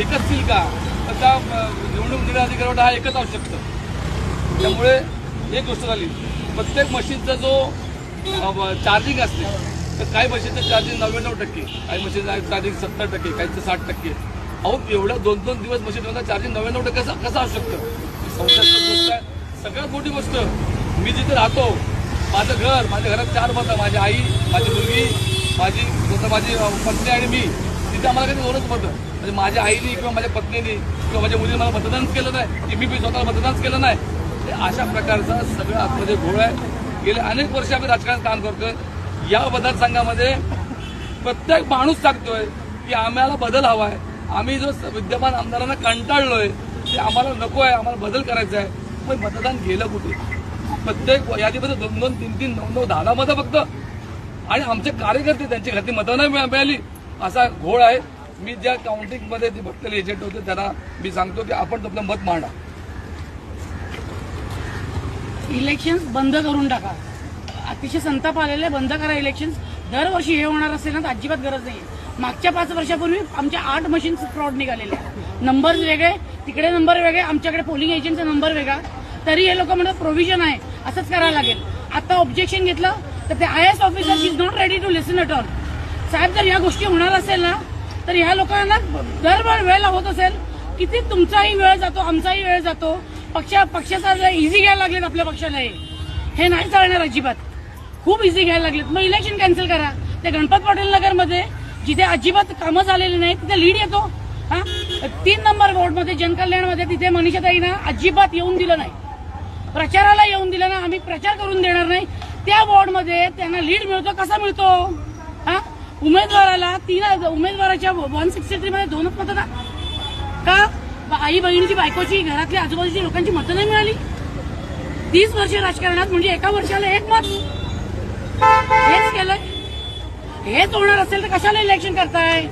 एकच सील का? तर त्या निवडणूक निर्णय अधिकाऱ्यावर हा एकच असू शकतं त्यामुळे एक गोष्ट झाली. प्रत्येक मशीनचा जो चार्जिंग असते तर काही मशीनचं चार्जिंग नव्याण्णव टक्के काही मशीनचं चार्जिंग सत्तर टक्के काहीचं साठ टक्के. अहो एवढ्या दोन दोन दिवस मशीन चार्जिंग नव्याण्णव टक्के कसं असू शकतं संशयास्पद गोष्ट आहे. सगळ्यात मोठी गोष्ट मी जिथे राहतो माझं घर माझ्या घरात चार मतं माझी आई माझी मुलगी माझी जसं माझी पत्नी आणि मी. तिथे आम्हाला कधी दोनच पडतं म्हणजे माझ्या आईने किंवा माझ्या पत्नीने किंवा माझ्या मुलीने मला मतदानच केलं नाही. की मी बी स्वतःला मतदानच केलं नाही. अशा प्रकारचा सगळं आतमध्ये घोळ आहे. गेले अनेक वर्ष आम्ही राजकारणात काम करतोय. या मतदारसंघामध्ये प्रत्येक माणूस सांगतोय की आम्हाला बदल हवा आहे आम्ही जो स- विद्यमान आमदारांना कंटाळलोय ते आम्हाला नको आहे आम्हाला बदल करायचा आहे पण मतदान गेलं कुठे? प्रत्येक यादीमध्ये दोन दोन तीन तीन नऊ नऊ दहा दहा मतं फक्त. आणि आमचे कार्यकर्ते त्यांची घातली मतं नाही मिळा- मिळाली. असा घोळ आहे. मी ज्या काउंटिंगमध्ये ते बघलेले एजंट होते त्यांना मी सांगतो की आपण तुमचं मत मांडा. इलेक्शन बंद करून टाका. अतिशय संताप आलेले बंद करा इलेक्शन दरवर्षी हे होणार असेल ना तर अजिबात गरज नाही मागच्या पाच वर्षापूर्वी आमच्या आठ मशीन फ्रॉड निघालेले नंबर वेगळे तिकडे नंबर वेगळे आमच्याकडे पोलिंग एजंटचा नंबर वेगळा. तरी हे लोक म्हणतात प्रोव्हिजन आहे. असंच करायला लागेल. आता ऑब्जेक्शन घेतलं तर ते I S officer is not ready to listen at all साहेब जर या गोष्टी होणार असेल ना तर ह्या लोकांना दरबार वेळ होत असेल. किती तुमचाही वेळ जातो आमचाही वेळ जातो. पक्ष पक्षाचा इझी घ्यायला लागलेत आपल्या पक्षाला हे. हे नाही चालणार अजिबात. खूप इझी घ्यायला लागलेत. मग इलेक्शन कॅन्सल करा. ते गणपत पाटील नगरमध्ये जिथे अजिबात कामं झालेली नाही तिथे लीड येतो. हा? तीन नंबर वॉर्डमध्ये जनकल्याणमध्ये तिथे मनीषाताईना अजिबात येऊन दिलं नाही. प्रचाराला येऊन दिलं ना आम्ही प्रचार करून देणार नाही. त्या वॉर्डमध्ये त्यांना लीड मिळतो. कसा मिळतो? हा? उमेदवाराला तीन उमेदवाराच्या वन सिक्स्टी थ्री मध्ये दोनच मतं का? आई बहिणीची बायकोची घरातल्या आजूबाजूची लोकांची मतं नाही मिळाली? तीस वर्ष राजकारणात म्हणजे एका वर्षाला एक मत. हेच केलंय. हेच होणार असेल तर कशाला इलेक्शन करताय?